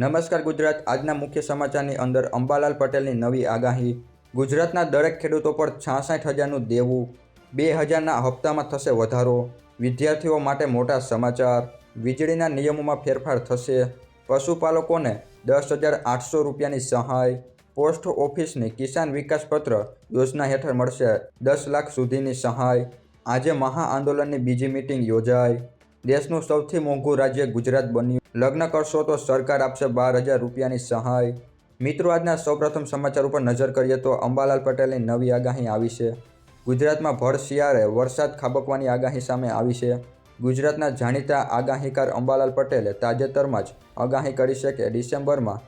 નમસ્કાર ગુજરાત. આજના મુખ્ય સમાચારની અંદર અંબાલાલ પટેલની નવી આગાહી. ગુજરાતના દરેક ખેડૂતો પર છાસઠ હજારનું દેવું, બે હજારના હપ્તામાં થશે વધારો. વિદ્યાર્થીઓ માટે મોટા સમાચાર. વીજળીના નિયમોમાં ફેરફાર થશે. પશુપાલકોને દસ હજાર આઠસો રૂપિયાની સહાય. પોસ્ટ ઓફિસની કિસાન વિકાસ પત્ર યોજના હેઠળ મળશે દસ લાખ સુધીની સહાય. આજે મહાઆંદોલનની બીજી મિટિંગ યોજાઈ દેશનું સૌથી મોંઘું રાજ્ય ગુજરાત બન્યું. લગ્ન કરશો તો સરકાર આપશે બાર હજાર રૂપિયાની સહાય. મિત્રો, આજના સૌપ્રથમ સમાચાર ઉપર નજર કરીએ તો અંબાલાલ પટેલની નવી આગાહી આવી છે. ગુજરાતમાં ભર શિયાળે વરસાદ ખાબકવાની આગાહી સામે આવી છે. ગુજરાતના જાણીતા આગાહીકાર અંબાલાલ પટેલે તાજેતરમાં જ આગાહી કરી છે કે ડિસેમ્બરમાં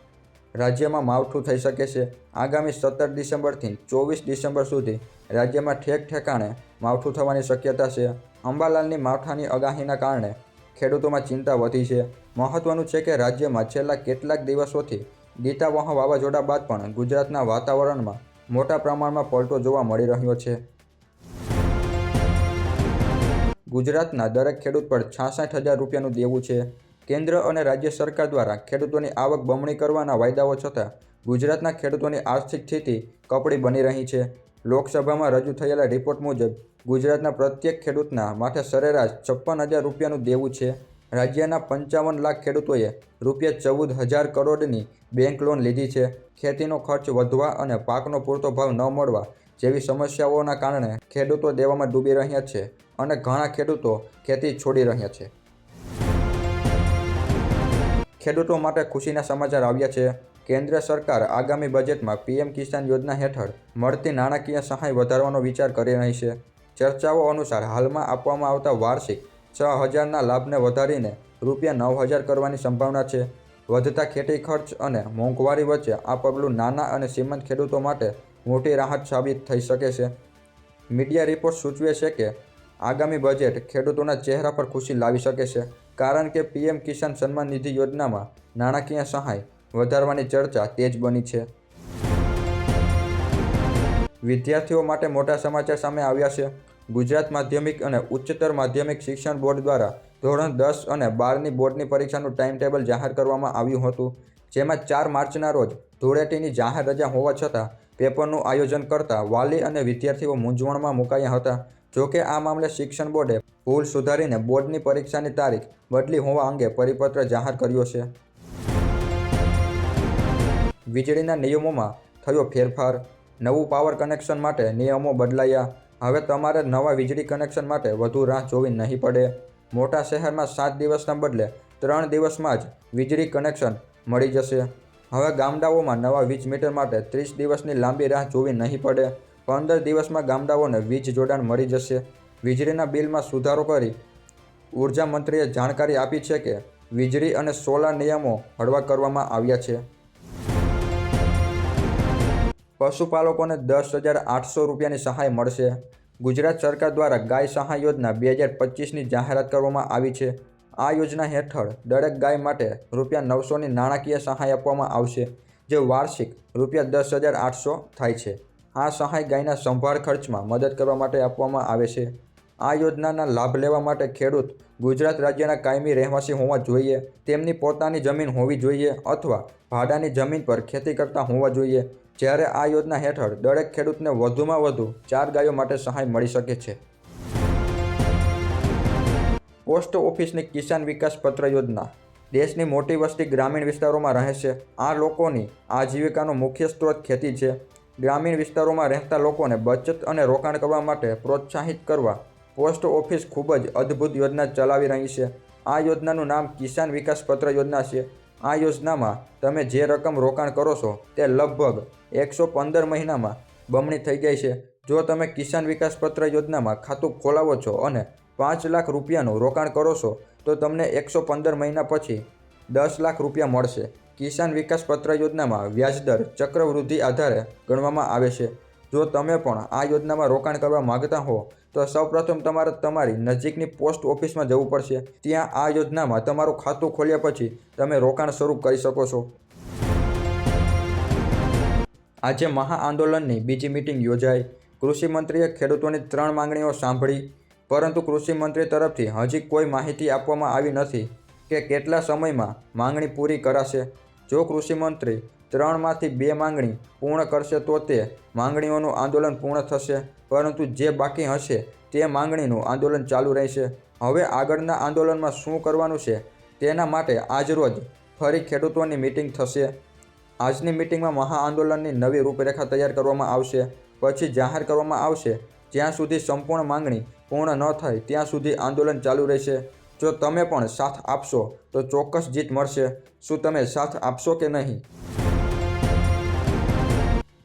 રાજ્યમાં માવઠું થઈ શકે છે. આગામી સત્તર ડિસેમ્બરથી ચોવીસ ડિસેમ્બર સુધી રાજ્યમાં ઠેક ઠેકાણે માવઠું થવાની શક્યતા છે. અંબાલાલની માવઠાની આગાહીના કારણે ખેડૂતોમાં ચિંતા વધી છે. મહત્વનું છે કે રાજ્યમાં છેલ્લા કેટલાક દિવસોથી ગીતાવહ વાવાઝોડા બાદ પણ ગુજરાતના વાતાવરણમાં મોટા પ્રમાણમાં પલટો જોવા મળી રહ્યો છે. ગુજરાતના દરેક ખેડૂત પર છાસઠ હજાર રૂપિયાનું દેવું છે. કેન્દ્ર અને રાજ્ય સરકાર દ્વારા ખેડૂતોની આવક બમણી કરવાના વાયદાઓ છતાં ગુજરાતના ખેડૂતોની આર્થિક સ્થિતિ કપડી બની રહી છે. લોકસભામાં રજૂ થયેલા રિપોર્ટ મુજબ ગુજરાતના પ્રત્યેક ખેડૂતના માથે સરેરાશ છપ્પન હજાર રૂપિયાનું દેવું છે. રાજ્યના પંચાવન લાખ ખેડૂતોએ રૂપિયા ચૌદ હજાર કરોડની બેંક લોન લીધી છે. ખેતીનો ખર્ચ વધવા અને પાકનો પૂરતો ભાવ ન મળવા જેવી સમસ્યાઓના કારણે ખેડૂતો દેવામાં ડૂબી રહ્યા છે અને ઘણા ખેડૂતો ખેતી છોડી રહ્યા છે. ખેડૂતો માટે ખુશીના સમાચાર આવ્યા છે. કેન્દ્ર સરકાર આગામી બજેટમાં પીએમ કિસાન યોજના હેઠળ મળતી નાણાકીય સહાય વધારવાનો વિચાર કરી રહી છે. ચર્ચાઓ અનુસાર હાલમાં આપવામાં આવતા વાર્ષિક છ હજારના લાભને વધારીને રૂપિયા નવ હજાર કરવાની સંભાવના છે. વધતા ખેતી ખર્ચ અને મોંઘવારી વચ્ચે આ પગલું નાના અને સીમાંત ખેડૂતો માટે મોટી રાહત સાબિત થઈ શકે છે. મીડિયા રિપોર્ટ સૂચવે છે કે આગામી બજેટ ખેડૂતોના ચહેરા પર ખુશી લાવી શકે છે, કારણ કે પીએમ કિસાન સન્માન નિધિ યોજનામાં નાણાકીય સહાય વધારવાની ચર્ચા તેજ બની છે. વિદ્યાર્થીઓ માટે મોટા સમાચાર સામે આવ્યા છે. ગુજરાત માધ્યમિક અને ઉચ્ચતર માધ્યમિક શિક્ષણ બોર્ડ દ્વારા ધોરણ દસ અને બારની બોર્ડની પરીક્ષાનું ટાઈમ ટેબલ જાહેર કરવામાં આવ્યું હતું, જેમાં ચાર માર્ચના રોજ ધૂળેટીની જાહેર રજા હોવા છતાં પેપરનું આયોજન કરતા વાલી અને વિદ્યાર્થીઓ મૂંઝવણમાં મુકાયા હતા. જોકે આ મામલે શિક્ષણ બોર્ડે ભૂલ સુધારીને બોર્ડની પરીક્ષાની તારીખ બદલી હોવા અંગે પરિપત્ર જાહેર કર્યો છે. વીજળીના નિયમોમાં થયો ફેરફાર નવું પાવર કનેક્શન માટે નિયમો બદલાયા. હવે તમારે નવા વીજળી કનેક્શન માટે વધુ રાહ જોવી નહીં પડે. મોટા શહેરમાં સાત દિવસના બદલે ત્રણ દિવસમાં જ વીજળી કનેક્શન મળી જશે. હવે ગામડાઓમાં નવા વીજ મીટર માટે ત્રીસ દિવસની લાંબી રાહ જોવી નહીં પડે. પંદર દિવસમાં ગામડાઓને વીજ જોડાણ મળી જશે. વીજળીના બિલમાં સુધારો કરી ઊર્જા મંત્રીએ જાણકારી આપી છે કે વીજળી અને સોલાર નિયમો હળવા કરવામાં આવ્યા છે. પશુપાલકોને દસ હજાર આઠસો રૂપિયાની સહાય મળશે. ગુજરાત સરકાર દ્વારા ગાય સહાય યોજના બે હજાર પચીસની જાહેરાત કરવામાં આવી છે. આ યોજના હેઠળ દરેક ગાય માટે રૂપિયા નવસોની નાણાકીય સહાય આપવામાં આવશે, જે વાર્ષિક રૂપિયા દસ હજાર આઠસો થાય છે. આ સહાય ગાયના સંભાળ ખર્ચમાં મદદ કરવા માટે આપવામાં આવે છે. આ યોજનાના લાભ લેવા માટે ખેડૂત ગુજરાત રાજ્યના કાયમી રહેવાસી હોવા જોઈએ, તેમની પોતાની જમીન હોવી જોઈએ અથવા ભાડાની જમીન પર ખેતી કરતા હોવા જોઈએ. જ્યારે આ યોજના હેઠળ દરેક ખેડૂતને વધુમાં વધુ ચાર ગાયો માટે સહાય મળી શકે છે. પોસ્ટ ઓફિસની કિસાન વિકાસ પત્ર યોજના. દેશની મોટી વસ્તી ગ્રામીણ વિસ્તારોમાં રહે છે. આ લોકોની આજીવિકાનો મુખ્ય સ્ત્રોત ખેતી છે. ગ્રામીણ વિસ્તારોમાં રહેતા લોકોને બચત અને રોકાણ કરવા માટે પ્રોત્સાહિત કરવા પોસ્ટ ઓફિસ ખૂબ જ અદ્ભુત યોજના ચલાવી રહી છે. આ યોજનાનું નામ કિસાન વિકાસ પત્ર યોજના છે. આ યોજનામાં તમે જે રકમ રોકાણ કરો છો તે લગભગ એકસો પંદર મહિનામાં બમણી થઈ જાય છે. જો તમે કિસાન વિકાસ પત્ર યોજનામાં ખાતું ખોલાવો છો અને પાંચ લાખ રૂપિયાનું રોકાણ કરો છો, તો તમને એકસો પંદર મહિના પછી દસ લાખ રૂપિયા મળશે. કિસાન વિકાસ પત્ર યોજનામાં વ્યાજદર ચક્રવૃદ્ધિ આધારે ગણવામાં આવે છે. જો તમે પણ આ યોજનામાં રોકાણ કરવા માગતા હો, તો સૌપ્રથમ તમારે તમારી નજીકની પોસ્ટ ઓફિસમાં જવું પડશે. ત્યાં આ યોજનામાં તમારું ખાતું ખોલ્યા પછી તમે રોકાણ શરૂ કરી શકો છો. આજે મહાઆંદોલનની બીજી મિટિંગ યોજાઈ. કૃષિમંત્રીએ ખેડૂતોની ત્રણ માંગણીઓ સાંભળી, પરંતુ કૃષિમંત્રી તરફથી હજી કોઈ માહિતી આપવામાં આવી નથી કે કેટલા સમયમાં માંગણી પૂરી કરાશે. જો કૃષિમંત્રી ત્રણમાંથી બે માંગણી પૂર્ણ કરશે તો તે માંગણીઓનું આંદોલન પૂર્ણ થશે, પરંતુ જે બાકી હશે તે માંગણીનું આંદોલન ચાલુ રહેશે. હવે આગળના આંદોલનમાં શું કરવાનું છે તેના માટે આજરોજ ફરી ખેડૂતોની મિટિંગ થશે. આજની મિટિંગમાં મહાઆંદોલનની નવી રૂપરેખા તૈયાર કરવામાં આવશે. પછી જાહેર કરવામાં આવશે. જ્યાં સુધી સંપૂર્ણ માંગણી પૂર્ણ ન થાય, ત્યાં સુધી આંદોલન ચાલુ રહેશે. જો તમે પણ સાથ આપશો, તો ચોક્કસ જીત મળશે. શું તમે સાથ આપશો કે નહીં?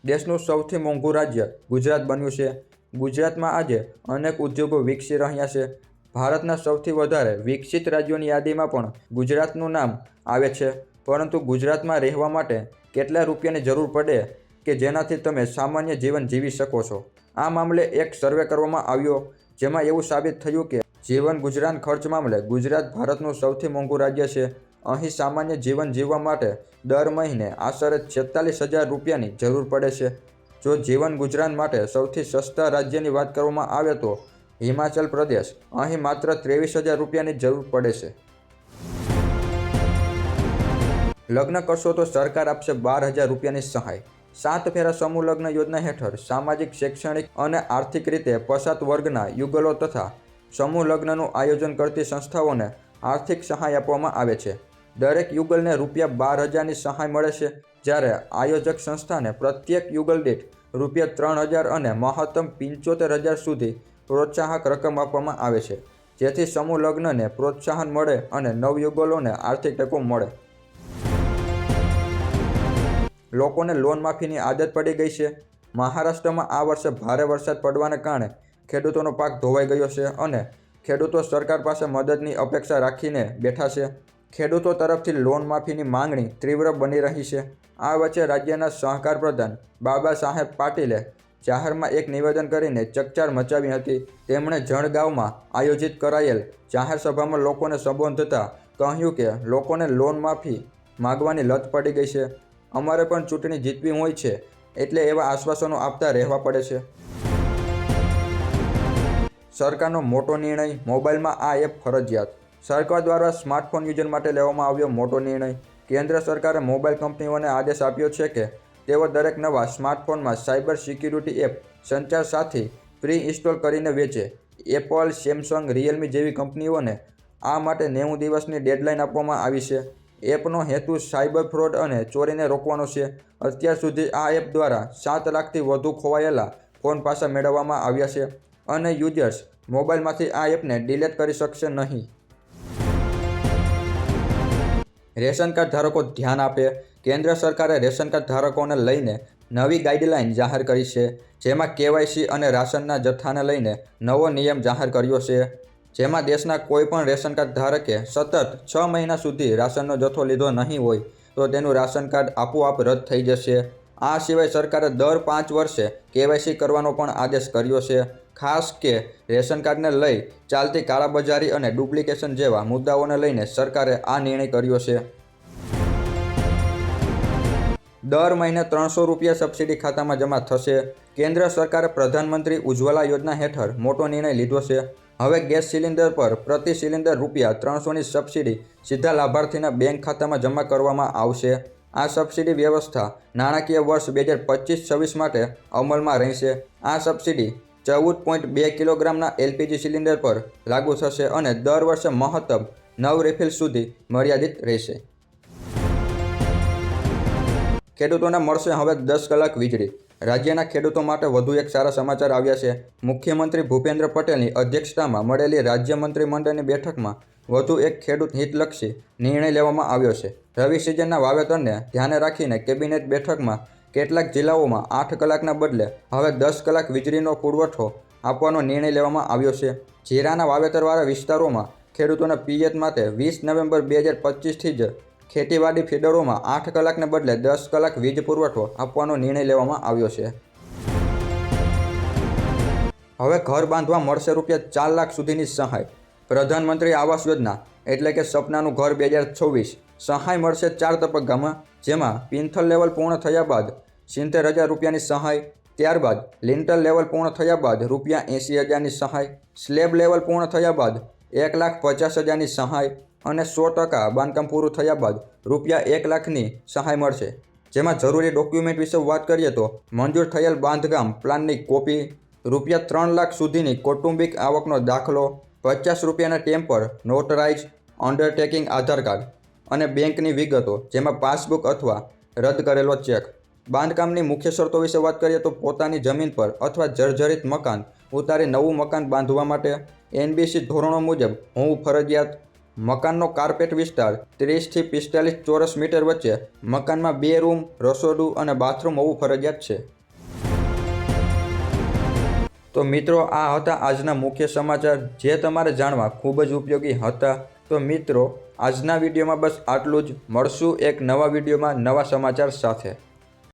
દેશનું સૌથી મોંઘું રાજ્ય ગુજરાત બન્યું છે. ગુજરાતમાં આજે અનેક ઉદ્યોગો વિકસી રહ્યા છે. ભારતના સૌથી વધારે વિકસિત રાજ્યોની યાદીમાં પણ ગુજરાતનું નામ આવે છે. પરંતુ ગુજરાતમાં રહેવા માટે કેટલા રૂપિયાની જરૂર પડે કે જેનાથી તમે સામાન્ય જીવન જીવી શકો છો? આ મામલે એક સર્વે કરવામાં આવ્યો, જેમાં એવું સાબિત થયું કે જીવન ગુજરાન ખર્ચ મામલે ગુજરાત ભારતનું સૌથી મોંઘું રાજ્ય છે. અહીં સામાન્ય જીવન જીવવા માટે દર મહિને આશરે છેતાલીસ હજાર રૂપિયાની જરૂર પડે છે. જો જીવન ગુજરાન માટે સૌથી સસ્તા રાજ્યની વાત કરવામાં આવે તો હિમાચલ પ્રદેશ અહીં માત્ર ત્રેવીસ હજાર રૂપિયાની જરૂર પડે છે. લગ્ન કરશો તો સરકાર આપશે બાર હજાર રૂપિયાની સહાય. સાત ફેરા સમૂહ લગ્ન યોજના હેઠળ સામાજિક, શૈક્ષણિક અને આર્થિક રીતે પછાત વર્ગના યુગલો તથા સમૂહ લગ્નનું આયોજન કરતી સંસ્થાઓને આર્થિક સહાય આપવામાં આવે છે. દરેક યુગલને રૂપિયા બાર હજારની સહાય મળે છે, જ્યારે આયોજક સંસ્થાને પ્રત્યેક યુગલ દીઠ રૂપિયા ત્રણ હજાર અને મહત્તમ પંચોતેર હજાર સુધી પ્રોત્સાહક રકમ આપવામાં આવે છે, જેથી સમૂહ લગ્નને પ્રોત્સાહન મળે અને નવયુગલોને આર્થિક ટેકો મળે. લોકોને લોન માફીની આદત પડી ગઈ છે. મહારાષ્ટ્રમાં આ વર્ષે ભારે વરસાદ પડવાને કારણે ખેડૂતોનો પાક ધોવાઈ ગયો છે અને ખેડૂતો સરકાર પાસે મદદની અપેક્ષા રાખીને બેઠા છે. ખેડૂતો તરફથી લોન માફીની માંગણી તીવ્ર બની રહી છે. આ વચ્ચે રાજ્યના સહકાર પ્રધાન બાબા સાહેબ પાટીલે જાહેરમાં એક નિવેદન કરીને ચકચાર મચાવી હતી. તેમણે જણગાંવમાં આયોજિત કરાયેલ જાહેર સભામાં લોકોને સંબોધતા કહ્યું કે લોકોને લોન માફી માગવાની લત પડી ગઈ છે. અમારે પણ ચૂંટણી જીતવી હોય છે, એટલે એવા આશ્વાસનો આપતા રહેવા પડે છે. સરકારનો મોટો નિર્ણય મોબાઈલમાં આ એપ ફરજિયાત. સરકાર દ્વારા સ્માર્ટફોન યુઝર માટે લેવામાં આવ્યો મોટો નિર્ણય. કેન્દ્ર સરકારે મોબાઈલ કંપનીઓને આદેશ આપ્યો છે કે, તેઓ દરેક નવા સ્માર્ટફોનમાં સાયબર સિક્યુરિટી એપ સંચાર સાથી પ્રી ઇન્સ્ટોલ કરીને વેચે. એપલ, સેમસંગ, રિયલમી જેવી કંપનીઓને આ માટે નેવું દિવસની ડેડલાઇન આપવામાં આવી છે. એપનો હેતુ સાયબર ફ્રોડ અને ચોરીને રોકવાનો છે. અત્યાર સુધી આ એપ દ્વારા સાત લાખથી વધુ ખોવાયેલા ફોન પાછા મેળવવામાં આવ્યા છે અને યુઝર્સ મોબાઈલમાંથી આ એપને ડિલેટ કરી શકશે નહીં. રેશન કાર્ડ ધારકો ધ્યાન આપે. કેન્દ્ર સરકારે રેશન કાર્ડ ધારકોને લઈને નવી ગાઈડલાઇન જાહેર કરી છે, જેમાં કેવાયસી અને રાશનના જથ્થાને લઈને નવો નિયમ જાહેર કર્યો છે. જેમાં દેશના કોઈપણ રેશન કાર્ડ ધારકે સતત છ મહિના સુધી રાશનનો જથ્થો લીધો નહીં હોય, તો તેનું રાશન કાર્ડ આપોઆપ રદ થઈ જશે. આ સિવાય સરકારે દર પાંચ વર્ષે કેવાયસી કરવાનો પણ આદેશ કર્યો છે. ખાસ કે રેશન કાર્ડને લઈ ચાલતી કાળાબજારી અને ડુપ્લિકેશન જેવા મુદ્દાઓને લઈને સરકારે આ નિર્ણય કર્યો છે. દર મહિને ત્રણસો રૂપિયા સબસિડી ખાતામાં જમા થશે. કેન્દ્ર સરકારે પ્રધાનમંત્રી ઉજ્જવલા યોજના હેઠળ મોટો નિર્ણય લીધો છે. હવે ગેસ સિલિન્ડર પર પ્રતિ સિલિન્ડર રૂપિયા ત્રણસોની સબસિડી સીધા લાભાર્થીના બેંક ખાતામાં જમા કરવામાં આવશે. આ સબસિડી વ્યવસ્થા નાણાકીય વર્ષ બે હજાર પચીસ છવ્વીસ માટે અમલમાં રહેશે. આ સબસિડી ચૌદ પોઈન્ટ બે કિલોગ્રામના એલપીજી સિલિન્ડર પર લાગુ થશે અને દર વર્ષે મહત્તમ નવ રિફિલ સુધી મર્યાદિત રહેશે. ખેડૂતોને મળશે હવે દસ કલાક વીજળી. રાજ્યના ખેડૂતો માટે વધુ એક સારા સમાચાર આવ્યા છે. મુખ્યમંત્રી ભૂપેન્દ્ર પટેલની અધ્યક્ષતામાં મળેલી રાજ્ય મંત્રીમંડળની બેઠકમાં વધુ એક ખેડૂત હિતલક્ષી નિર્ણય લેવામાં આવ્યો છે. રવિ સિઝનના વાવેતરને ધ્યાને રાખીને કેબિનેટ બેઠકમાં કેટલાક જિલ્લાઓમાં આઠ કલાકના બદલે હવે દસ કલાક વીજળીનો પુરવઠો આપવાનો નિર્ણય લેવામાં આવ્યો છે. જીરાના વાવેતરવાળા વિસ્તારોમાં ખેડૂતોના પિયત માટે વીસ નવેમ્બર બે હજાર પચીસથી જ ખેતીવાડી ફીડરોમાં આઠ કલાકને બદલે દસ કલાક વીજ પુરવઠો આપવાનો નિર્ણય લેવામાં આવ્યો છે. હવે ઘર બાંધવા મળશે રૂપિયા ચાર લાખ સુધીની સહાય. પ્રધાનમંત્રી આવાસ યોજના એટલે કે સપનાનું ઘર બે હજાર છવ્વીસ. સહાય મળશે ચાર તબક્કામાં જેમાં પિન્થલ લેવલ પૂર્ણ થયા બાદ સિત્તેર હજાર રૂપિયાની સહાય, ત્યારબાદ લિન્ટલ લેવલ પૂર્ણ થયા બાદ રૂપિયા એંસી હજારની સહાય, સ્લેબ લેવલ પૂર્ણ થયા બાદ એક લાખ પચાસ હજારની સહાય અને સો ટકા બાંધકામ પૂરું થયા બાદ રૂપિયા એક લાખની સહાય મળશે. જેમાં જરૂરી ડોક્યુમેન્ટ વિશે વાત કરીએ તો મંજૂર થયેલ બાંધકામ પ્લાનની કોપી, રૂપિયા ત્રણ લાખ સુધીની કૌટુંબિક આવકનો દાખલો, પચાસ રૂપિયાના ટેમ્પર, નોટરાઇઝ, અંડરટેકિંગ આધાર કાર્ડ અને બેંકની વિગતો, જેમાં પાસબુક અથવા રદ કરેલો ચેક. બાંધકામની મુખ્ય શરતો વિશે વાત કરીએ તો પોતાની જમીન પર અથવા જર્જરિત મકાન ઉતારી નવું મકાન બાંધવા માટે, એનબીસી ધોરણો મુજબ હું ફરજિયાત મકાનનો કાર્પેટ વિસ્તાર ત્રીસથી પિસ્તાલીસ ચોરસ મીટર વચ્ચે મકાનમાં બે રૂમ, રસોડું અને બાથરૂમ હોવું ફરજિયાત છે. તો મિત્રો, આ હતા આજના મુખ્ય સમાચાર. જે તમારે જાણવા ખૂબ જ ઉપયોગી હતા. તો મિત્રો, આજના વિડીયોમાં બસ આટલું જ. મળશું એક નવા વિડીયોમાં નવા સમાચાર સાથે.